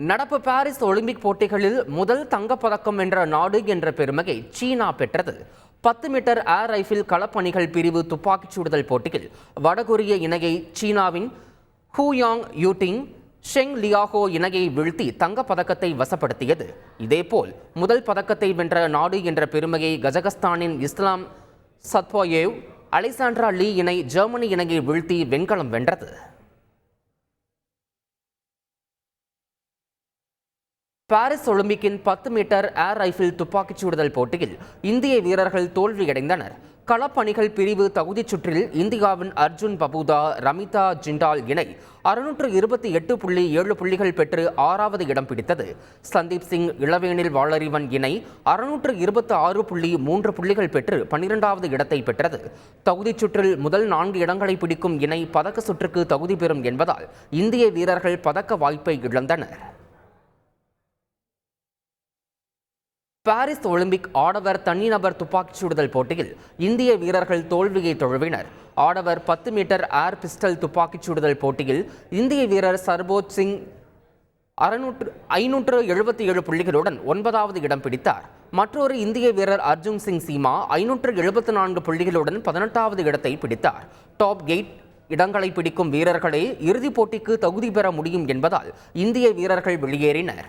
நடப்பு Paris Olympic போட்டிகளில் முதல் தங்கப்பதக்கம் வென்ற நாடு என்ற பெருமையை சீனா பெற்றது. பத்து மீட்டர் ஏர் ரைஃபிள் களப்பணிகள் பிரிவு துப்பாக்கிச் சுடுதல் போட்டியில் வடகொரிய இணையை சீனாவின் ஹூயாங் யூட்டிங் ஷெங் லியாகோ இணையை வீழ்த்தி தங்கப் பதக்கத்தை வசப்படுத்தியது. இதேபோல் முதல் பதக்கத்தை வென்ற நாடு என்ற பெருமையை கஜகஸ்தானின் இஸ்லாம் சத்வாயேவ் அலெக்சாண்ட்ரா லீ இணை ஜெர்மனி இணையை வீழ்த்தி வெண்கலம் வென்றது. பாரிஸ் ஒலிம்பிக்கின் பத்து மீட்டர் ஏர் ரைஃபிள் துப்பாக்கிச் சுடுதல் போட்டியில் இந்திய வீரர்கள் தோல்வியடைந்தனர். களப்பணிகள் பிரிவு தகுதிச் சுற்றில் இந்தியாவின் அர்ஜுன் பபூதா ரமிதா ஜிண்டால் இணை அறுநூற்று இருபத்தி எட்டு புள்ளி ஏழு புள்ளிகள் பெற்று ஆறாவது இடம் பிடித்தது. சந்தீப் சிங் இளவேனில் வாளறிவன் இணை அறுநூற்று இருபத்தி ஆறு புள்ளி மூன்று புள்ளிகள் பெற்று பன்னிரெண்டாவது இடத்தை பெற்றது. தகுதிச் சுற்றில் முதல் நான்கு இடங்களை பிடிக்கும் இணை பதக்க சுற்றுக்கு தகுதி பெறும் என்பதால் இந்திய வீரர்கள் பதக்க வாய்ப்பை இழந்தனர். பாரிஸ் ஒலிம்பிக் ஆடவர் தனிநபர் துப்பாக்கிச் சுடுதல் போட்டியில் இந்திய வீரர்கள் தோல்வியை தொழுவினர். ஆடவர் பத்து மீட்டர் ஏர் பிஸ்டல் துப்பாக்கிச் சுடுதல் போட்டியில் இந்திய வீரர் சர்போஜ் சிங் அறுநூற்று ஐநூற்று எழுபத்தி ஏழு புள்ளிகளுடன் ஒன்பதாவது இடம் பிடித்தார். மற்றொரு இந்திய வீரர் அர்ஜுன் சிங் சீமா ஐநூற்று எழுபத்தி நான்கு புள்ளிகளுடன் பதினெட்டாவது இடத்தை பிடித்தார். டாப் எயிட் இடங்களை பிடிக்கும் வீரர்களே இறுதிப் போட்டிக்கு தகுதி பெற முடியும் என்பதால் இந்திய வீரர்கள் வெளியேறினர்.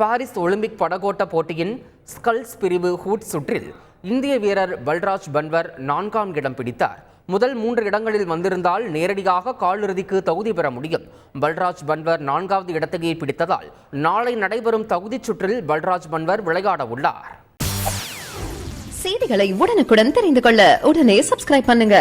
பாரிஸ் ஒலிம்பிக் படகோட்ட போட்டியின் ஸ்கல்ஸ் பிரிவு ஹூட் சுற்றில் இந்திய வீரர் பல்ராஜ் பன்வர் நான்காம் இடம் பிடித்தார். முதல் மூன்று இடங்களில் வந்திருந்தால் நேரடியாக காலிறுதிக்கு தகுதி பெற முடியும். பல்ராஜ் பன்வர் நான்காவது இடத்தையே பிடித்ததால் நாளை நடைபெறும் தகுதிச் சுற்றில் பல்ராஜ் பன்வர் விளையாட உள்ளார். செய்திகளை உடனுக்குடன் தெரிந்து கொள்ள உடனே சப்ஸ்கிரைப் பண்ணுங்க.